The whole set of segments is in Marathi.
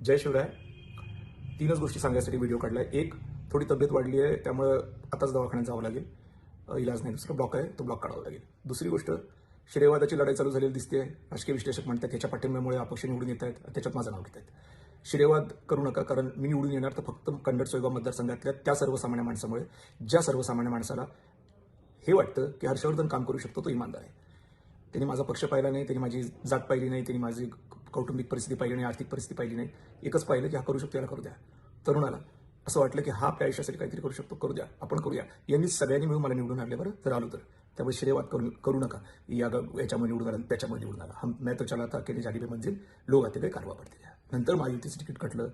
जय शिवराय. तीनच गोष्टी सांगण्यासाठी व्हिडिओ काढला आहे एक थोडी तब्येत वाढली आहे त्यामुळं आताच दवाखान्यात जावं लागेल. इलाज नाही दुसरा ब्लॉक आहे तो ब्लॉक काढावा लागेल. दुसरी गोष्ट श्रेयवादाची लढाई चालू झालेली दिसते राजकीय विश्लेषक म्हणतात त्याच्या पाठिंब्यामुळे अपक्ष निवडून येत आहेत त्याच्यात माझं नाव घेत आहेत. श्रेयवाद करू नका कारण मी निवडून येणार तर फक्त कन्नड सोयगाव मतदारसंघातल्या त्या सर्वसामान्य माणसामुळे ज्या सर्वसामान्य माणसाला हे वाटतं की हर्षवर्धन काम करू शकतो तो इमानदार आहे. त्यांनी माझा पक्ष पाहिला नाही त्यांनी माझी जात पाहिली नाही त्यांनी माझी कौटुंबिक परिस्थिती पाहिली नाही आर्थिक परिस्थिती पाहिली नाही एकच पाहिलं की हा करू शकतो याला करू द्या. तरुणाला असं वाटलं की हा आपल्या आयुष्यासाठी काहीतरी करू शकतो करू द्या आपण करूया. यांनी सगळ्यांनी मिळून मला निवडून आणले बरं तर आलो तर. त्यामुळे श्रेयवाद करू करू नका. या ग- याच्यामध्ये निवडून आला त्याच्यामध्ये निवडून आला. हम मैं तो चला था अकेले जाडी पे मंजिल लोक आते काही कारवा पडते. नंतर महायुतीचं तिकीट कटलं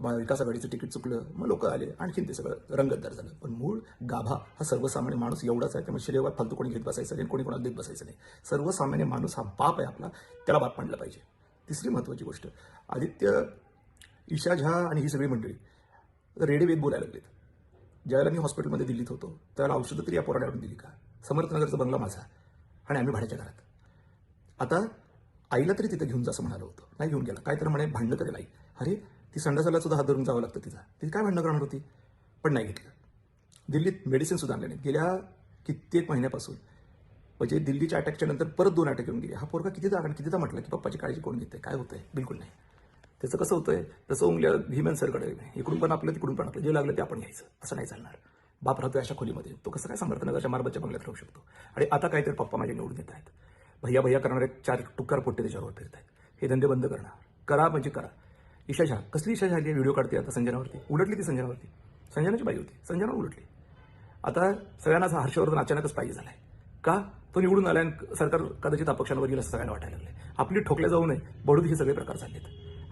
महाविकास आघाडीचं तिकीट चुकलं मग लोक आले आणखीन ते सगळं रंगतदार झालं. पण मूळ गाभा हा सर्वसामान्य माणूस एवढाच आहे त्यामुळे श्रेयवाद फालतू कोणी घेत बसायचं नाही कोणी कोणाला देत बसायचं नाही. सर्वसामान्य माणूस हा बाप आहे आपला त्याला बाप मांडला पाहिजे. तिसरी महत्त्वाची गोष्ट आदित्य ईशा झा आणि ही सगळी मंडळी रेडे बोलायला लागलेत. ज्यावेळेला मी हॉस्पिटलमध्ये दिल्लीत होतो त्यावेळेला औषधं तरी या पोराला आणून दिली का? समर्थनगरचा बंगला माझा आणि आम्ही भाड्याच्या घरात. आता आईला तरी तिथं घेऊन जा असं म्हणालं होतं. नाही घेऊन गेला. काय तर म्हणे भांडणं करेल आई. अरे ती संडासाला सुद्धा हात धरून जावं लागतं तिचा ती काय भांडणं करणार होती? पण नाही घेतलं. दिल्लीत मेडिसिन सुद्धा आणले नाहीत. गेल्या कित्येक महिन्यापासून म्हणजे दिल्लीच्या अटॅकच्या नंतर परत दोन अटॅक येऊन गेले. हा पोरगा कितीदा कारण कितीदा म्हटलं की पप्पाची काळजी कोण घेते? काय होतंय? बिलकुल नाही. त्याचं कसं होतंय? तसं उंगल्या भीमन सरकडे इकडून पण आपलं तिकडून पण आपलं. जे लागलं ते आपण घ्यायचं. असं नाही चालणार. बाप राहतोय अशा खोलीमध्ये. तो कसं काय समर्थनगरच्या मारबतच्या बंगल्यात राहू शकतो. आणि आता काहीतरी पप्पा माझे निवडून येत आहेत. भैया भैया करणारे चार टुक्कार पोट्टे त्याच्यावर फिरत आहेत. हे धंदे बंद करणार. करा म्हणजे करा. इशा झा कसली ईशा झाली व्हिडिओ काढते आता संजनावरती. उलटली ती संजनावरती. संजनाची बाई होती. संजना उलटली. आता सगळ्यांना असं हर्षवर्धन अचानकच पाहिजे झालाय. का? तो निवडून आल्यान सरकार कदाचित अपक्षांवर गेलं असं सगळ्यांना वाटायला लागले आपली ठोकल्या जाऊ नये. बडूद हे सगळे प्रकार झालेत.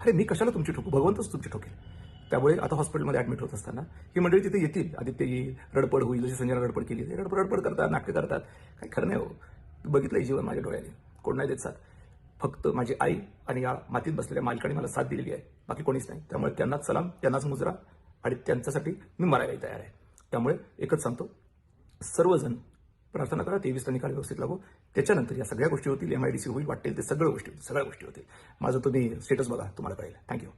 अरे मी कशाला तुमची ठोकू? भगवंतच तुमची ठोकेल. त्यामुळे आता हॉस्पिटलमध्ये ऍडमिट होत असताना ही मंडळी तिथे येतील. आदित्य येईल रडपड होईल. जशी संजना रडपड केली ते रडपड रडपड करतात नाटकं करतात. काही खरं नाही हो. बघितलंय जीवन माझ्या डोळ्याने. कोण नाही देत साथ. फक्त माझी आई आणि या मातीत बसलेल्या मालकाने मला साथ दिलेली आहे. बाकी कोणीच नाही. त्यामुळे त्यांनाच सलाम त्यांनाच मुजरा आणि त्यांच्यासाठी मी मरायलाही तयार आहे. त्यामुळे एकच सांगतो सर्वजण प्रार्थना करा तेवीसला निकाल व्यवस्थित लागू. त्याच्यानंतर या सगळ्या गोष्टी होतील एम आय डी सी होईल वाटेल ते सगळ्या गोष्टी होतील सगळ्या गोष्टी होतील. माझं तुम्ही स्टेटस बघा तुम्हाला कळेल. थँक्यू